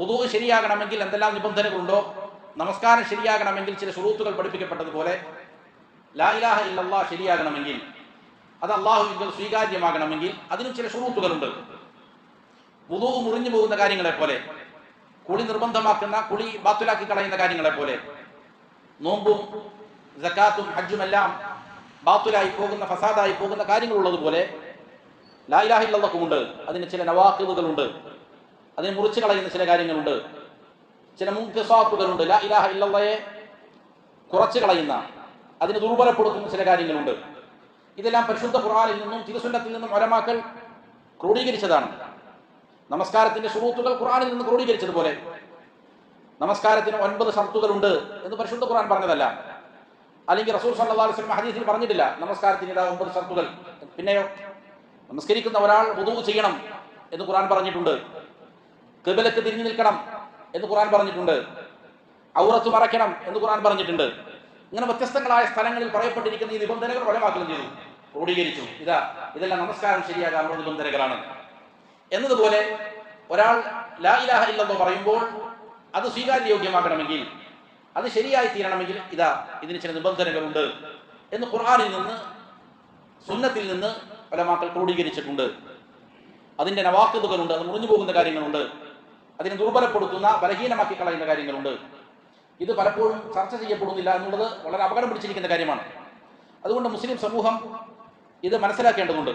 വുദൂ ശരിയാകണമെങ്കിൽ എന്തെല്ലാം നിബന്ധനകളുണ്ടോ? നമസ്കാരം ശരിയാകണമെങ്കിൽ ചില ഷുറൂത്തുകൾ പഠിപ്പിക്കപ്പെട്ടതുപോലെ ലാ ഇലാഹ ശരിയാകണമെങ്കിൽ അത് അള്ളാഹുവിന്റെ സ്വീകാര്യമാകണമെങ്കിൽ അതിനും ചില ഷുറൂത്തുകളുണ്ട് വുദൂ മുറിഞ്ഞു പോകുന്ന കാര്യങ്ങളെ പോലെ കുളി നിർബന്ധമാക്കുന്ന കുളി ബാത്തുലാക്കി കളയുന്ന കാര്യങ്ങളെ പോലെ നോമ്പും ജക്കാത്തും ഹജ്ജുമെല്ലാം ബാത്തുലായി പോകുന്ന ഫസാദായി പോകുന്ന കാര്യങ്ങളുള്ളതുപോലെ ഉണ്ട്. അതിന് ചില നവാക്കിബുകളുണ്ട് അതിനെ മുറിച്ചു കളയുന്ന ചില കാര്യങ്ങളുണ്ട്. ചില മുൻകിസാത്തുകളുണ്ട് ലാ ഇലാഹ ഇല്ലയെ കുറച്ച് കളയുന്ന അതിന് ദുർബലപ്പെടുത്തുന്ന ചില കാര്യങ്ങളുണ്ട്. ഇതെല്ലാം പരിശുദ്ധ ഖുറാനിൽ നിന്നും തിരുസുന്നത്തിൽ നിന്നും ഒരമാക്കൾ ക്രോഡീകരിച്ചതാണ്. നമസ്കാരത്തിന്റെ ഷുറൂത്തുകൾ ഖുർആനിൽ നിന്ന് ക്രോഡീകരിച്ചതുപോലെ. നമസ്കാരത്തിന് ഒൻപത് ഷർത്തുകളുണ്ട് എന്ന് പരിശുദ്ധ ഖുർആൻ പറഞ്ഞതല്ല. അല്ലെങ്കിൽ റസൂൽ അലൈഹി വസല്ലം ഹദീസിൽ പറഞ്ഞിട്ടില്ല നമസ്കാരത്തിന് ഇതാ ഒമ്പത് ഷർത്തുകൾ. പിന്നെയോ നമസ്കരിക്കുന്ന ഒരാൾ വുദൂ ചെയ്യണം എന്ന് ഖുർആൻ പറഞ്ഞിട്ടുണ്ട്. കിബിലക്ക് തിരിഞ്ഞു നിൽക്കണം എന്ന് ഖുറാൻ പറഞ്ഞിട്ടുണ്ട്. ഔറത്ത് മറയ്ക്കണം എന്ന് ഖുറാൻ പറഞ്ഞിട്ടുണ്ട്. ഇങ്ങനെ വ്യത്യസ്തങ്ങളായ സ്ഥലങ്ങളിൽ പറയപ്പെട്ടിരിക്കുന്ന ഈ നിബന്ധനകൾ ഒഴിവാക്കുകയും ചെയ്തു. ക്രോഡീകരിച്ചു. ഇതാ ഇതെല്ലാം നമസ്കാരം ശരിയാകാനുള്ള നിബന്ധനകളാണ്. എന്നതുപോലെ ഒരാൾ ലാ ഇലാഹ ഇല്ലെന്നോ പറയുമ്പോൾ അത് സ്വീകാര്യയോഗ്യമാകണമെങ്കിൽ അത് ശരിയായി തീരണമെങ്കിൽ ഇതാ ഇതിന് ചില നിബന്ധനകളുണ്ട് എന്ന് ഖുർആാനിൽ നിന്ന് സുന്നത്തിൽ നിന്ന് പല മാക്കൾ ക്രോഡീകരിച്ചിട്ടുണ്ട്. അതിന്റെ നവാക്കതുകളുണ്ട് അത് മുറിഞ്ഞു പോകുന്ന കാര്യങ്ങളുണ്ട്. അതിനെ ദുർബലപ്പെടുത്തുന്ന ബലഹീനമാക്കി കളയുന്ന കാര്യങ്ങളുണ്ട്. ഇത് പലപ്പോഴും ചർച്ച ചെയ്യപ്പെടുന്നില്ല എന്നുള്ളത് വളരെ അപകടം പിടിച്ചിരിക്കുന്ന കാര്യമാണ്. അതുകൊണ്ട് മുസ്ലിം സമൂഹം ഇത് മനസ്സിലാക്കേണ്ടതുണ്ട്.